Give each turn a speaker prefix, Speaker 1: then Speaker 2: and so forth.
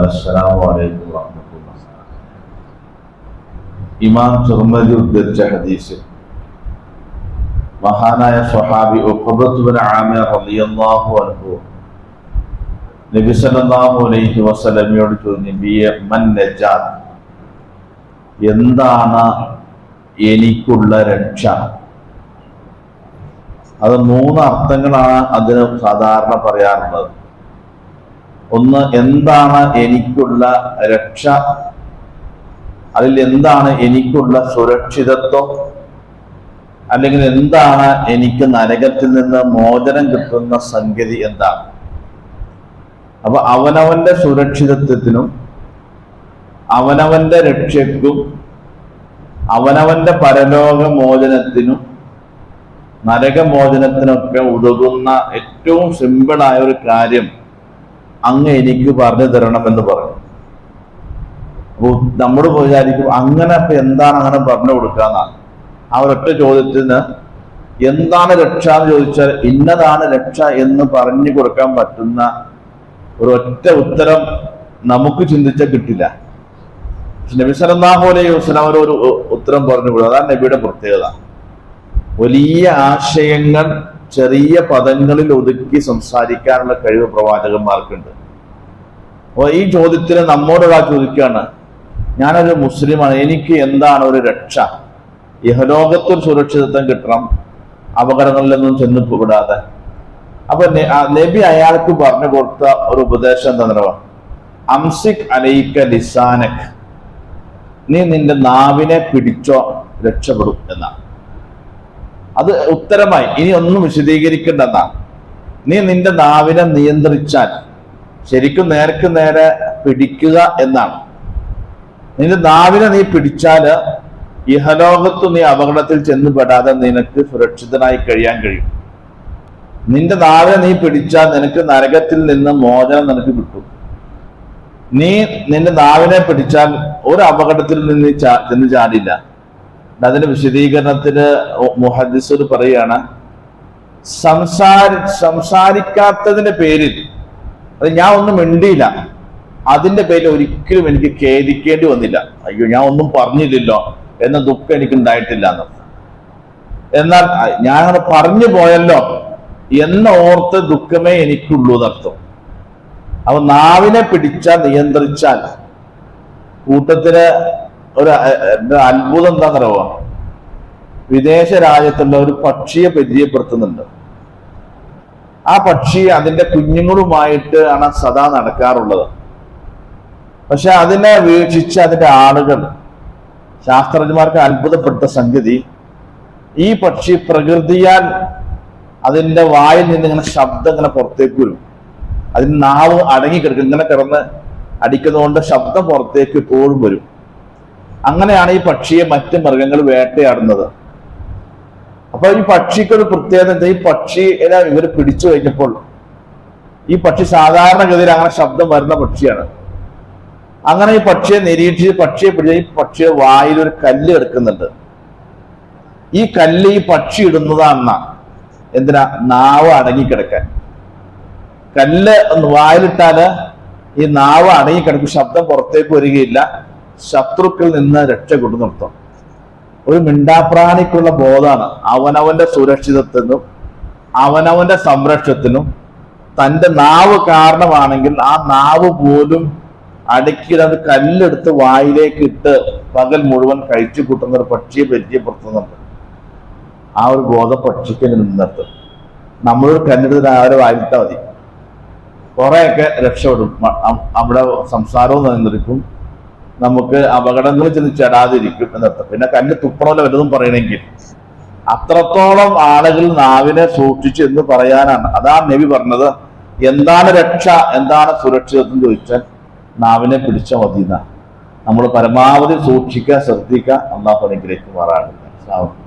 Speaker 1: അസ്സലാമു അലൈക്കും വറഹ്മത്തുള്ളാഹി ഇമാം തുർമദി ഉദ്ധരിച്ച ഹദീസ് മഹാനായ സ്വഹാബി അൻഹു നബി അലൈഹി വസല്ലമയോട് മൻ നജാത്ത്? എന്താണ് എനിക്കുള്ള രക്ഷ? അത് മൂന്ന് അർത്ഥങ്ങളാണ് അതിന് സാധാരണ പറയാറുള്ളത്. ഒന്ന് എന്താണ് എനിക്കുള്ള രക്ഷ? അതിൽ എന്താണ് എനിക്കുള്ള സുരക്ഷിതത്വം? അല്ലെങ്കിൽ എന്താണ് എനിക്ക് നരകത്തിൽ നിന്ന് മോചനം കിട്ടുന്ന സംഗതി എന്താണ്? അപ്പൊ അവനവന്റെ സുരക്ഷിതത്വത്തിനും അവനവന്റെ രക്ഷയ്ക്കും അവനവന്റെ പരലോകമോചനത്തിനും നരകമോചനത്തിനൊക്കെ ഉതകുന്ന ഏറ്റവും സിമ്പിളായ ഒരു കാര്യം അങ്ങ് എനിക്ക് പറഞ്ഞു തരണം എന്ന് പറഞ്ഞു. അപ്പൊ നമ്മൾ വിചാരിക്കും അങ്ങനെ ഇപ്പൊ എന്താണ് അങ്ങനെ പറഞ്ഞു കൊടുക്കാന്നാണ് ആ ഒരൊറ്റ ചോദ്യത്തിന് എന്താണ് രക്ഷ എന്ന് ചോദിച്ചാൽ ഇന്നതാണ് രക്ഷ എന്ന് പറഞ്ഞു കൊടുക്കാൻ പറ്റുന്ന ഒരൊറ്റ ഉത്തരം നമുക്ക് ചിന്തിച്ച കിട്ടില്ല. നബി സല്ലല്ലാഹു അലൈഹി ഒരു ഉത്തരം പറഞ്ഞു കൊടുക്കും അതാണ് നബിയുടെ പ്രത്യേകത. വലിയ ആശയങ്ങൾ ചെറിയ പദങ്ങളിൽ ഒതുക്കി സംസാരിക്കാനുള്ള കഴിവ് പ്രവാചകന്മാർക്കുണ്ട്. അപ്പോൾ ഈ ചോദ്യത്തിന് നമ്മോടൊരാൾ ചോദിക്കുകയാണ് ഞാനൊരു മുസ്ലിമാണ് എനിക്ക് എന്താണ് ഒരു രക്ഷ? യഹലോകത്തൊരു സുരക്ഷിതത്വം കിട്ടണം അപകടങ്ങളിലൊന്നും ചെന്ന് വിടാതെ അപ്പൊ നബി അയാൾക്ക് പറഞ്ഞു കൊടുത്ത ഒരു ഉപദേശം എന്താണെന്നോ അംസിക് അലൈക്ക ലിസാനക്. നീ നിന്റെ നാവിനെ പിടിച്ചോ രക്ഷപ്പെടും എന്നാണ് അത് ഉത്തരമായി ഇനി ഒന്നും വിശദീകരിക്കേണ്ടെന്നാണ് നീ നിന്റെ നാവിനെ നിയന്ത്രിച്ചാൽ ശരിക്കും നേർക്ക് നേരെ പിടിക്കുക എന്നാണ്. നിന്റെ നാവിനെ നീ പിടിച്ചാൽ ഇഹലോകത്ത് നീ അപകടത്തിൽ ചെന്നുപെടാതെ നിനക്ക് സുരക്ഷിതനായി കഴിയാൻ കഴിയും. നിന്റെ നാവിനെ നീ പിടിച്ചാൽ നിനക്ക് നരകത്തിൽ നിന്ന് മോചനം നിനക്ക് കിട്ടും. നീ നിന്റെ നാവിനെ പിടിച്ചാൽ ഒരു അപകടത്തിൽ നിന്ന് ചെന്ന് ചാടില്ല. അതിന്റെ വിശദീകരണത്തിന് മുഹദ്ദിസർ പറയാണ് സംസാരി സംസാരിക്കാത്തതിന്റെ പേരിൽ അത് ഞാൻ ഒന്നും മിണ്ടിയില്ല. അതിന്റെ പേരിൽ ഒരിക്കലും എനിക്ക് ഖേദിക്കേണ്ടി വന്നില്ല. അയ്യോ ഞാൻ ഒന്നും പറഞ്ഞില്ലല്ലോ. എന്ന ദുഃഖം എനിക്ക് ഉണ്ടായിട്ടില്ല എന്ന് എന്നാൽ ഞാൻ അങ്ങനെ പറഞ്ഞു പോയല്ലോ. എന്ന ഓർത്ത് ദുഃഖമേ എനിക്കുള്ളൂ എന്നർത്ഥം അപ്പൊ നാവിനെ പിടിച്ചാൽ നിയന്ത്രിച്ചാൽ കൂട്ടത്തിൽ ഒരു അത്ഭുതം എന്താണെന്നറിയോ വിദേശ രാജ്യത്തുള്ള ഒരു പക്ഷിയെ പരിചയപ്പെടുത്തുന്നുണ്ട്. ആ പക്ഷി അതിന്റെ കുഞ്ഞുങ്ങളുമായിട്ട് ആണ് സദാ നടക്കാറുള്ളത്. പക്ഷെ അതിനെ വീക്ഷിച്ച് അതിന്റെ ആളുകൾ ശാസ്ത്രജ്ഞന്മാർക്ക് അത്ഭുതപ്പെട്ട സംഗതി ഈ പക്ഷി പ്രകൃതിയാൽ അതിന്റെ വായിൽ നിന്ന് ഇങ്ങനെ ശബ്ദം ഇങ്ങനെ പുറത്തേക്ക് വരും. അതിന് നാവ് അടങ്ങിക്കിടക്കും. ഇങ്ങനെ കിടന്ന് അടിക്കുന്നതുകൊണ്ട് ശബ്ദം പുറത്തേക്ക് എപ്പോഴും വരും. അങ്ങനെയാണ് ഈ പക്ഷിയെ മറ്റ് മൃഗങ്ങൾ വേട്ടയാടുന്നത്. അപ്പൊ ഈ പക്ഷിക്ക് ഒരു പ്രത്യേകത എന്താ? ഈ പക്ഷി എല്ലാം ഇവർ പിടിച്ചു കഴിഞ്ഞപ്പോൾ ഈ പക്ഷി സാധാരണഗതിയിൽ അങ്ങനെ ശബ്ദം വരുന്ന പക്ഷിയാണ്. അങ്ങനെ ഈ പക്ഷിയെ നിരീക്ഷിച്ച് പക്ഷിയെ പിടിച്ച ഈ പക്ഷിയെ വായിൽ ഒരു കല്ല് എടുക്കുന്നുണ്ട് ഈ കല്ല് ഈ പക്ഷി ഇടുന്നതാണെന്ന എന്തിനാ? നാവ് അടങ്ങിക്കിടക്കാൻ. കല്ല് ഒന്ന് വായിലിട്ടാൽ ഈ നാവ് അടങ്ങിക്കിടക്കും ശബ്ദം പുറത്തേക്ക് വരികയില്ല. ശത്രുക്കളിൽ നിന്ന് രക്ഷ കൊണ്ടു നിർത്തും ഒരു മിണ്ടാപ്രാണിക്കുള്ള ബോധമാണ് അവനവന്റെ സുരക്ഷിതത്വത്തിനും അവനവന്റെ സംരക്ഷണത്തിനും തന്റെ നാവ് കാരണമാണെങ്കിൽ ആ നാവ് പോലും അടുക്കിടത് കല്ലെടുത്ത് വായിലേക്ക് ഇട്ട് പകൽ മുഴുവൻ കഴിച്ചു കൂട്ടുന്ന ഒരു പക്ഷിയെ പരിചയപ്പെടുത്തുന്നുണ്ട്. ആ ഒരു ബോധം പക്ഷിക്ക് നിന്നിട്ട് നമ്മളൊരു കല്ലെടുത്ത് ആരെ വായിട്ടാൽ മതി. കുറെയൊക്കെ രക്ഷപ്പെടും. നമ്മുടെ സംസാരവും നിലനിൽക്കും. നമുക്ക് അപകടങ്ങളിൽ ചെന്ന് ചെടാതിരിക്കും എന്നർത്ഥം പിന്നെ കല്ല് തുപ്പണമല്ല വല്ലതും പറയണമെങ്കിൽ അത്രത്തോളം ആളുകൾ നാവിനെ സൂക്ഷിച്ചു എന്ന് പറയാനാണ്. അതാണ് നബി പറഞ്ഞത് എന്താണ് രക്ഷ എന്താണ് സുരക്ഷിതത്വം ചോദിച്ചാൽ നാവിനെ പിടിച്ച മതി നമ്മൾ പരമാവധി സൂക്ഷിക്കാൻ ശ്രദ്ധിക്കുക അള്ളാഹു അനുഗ്രഹിക്കുമാറാണ്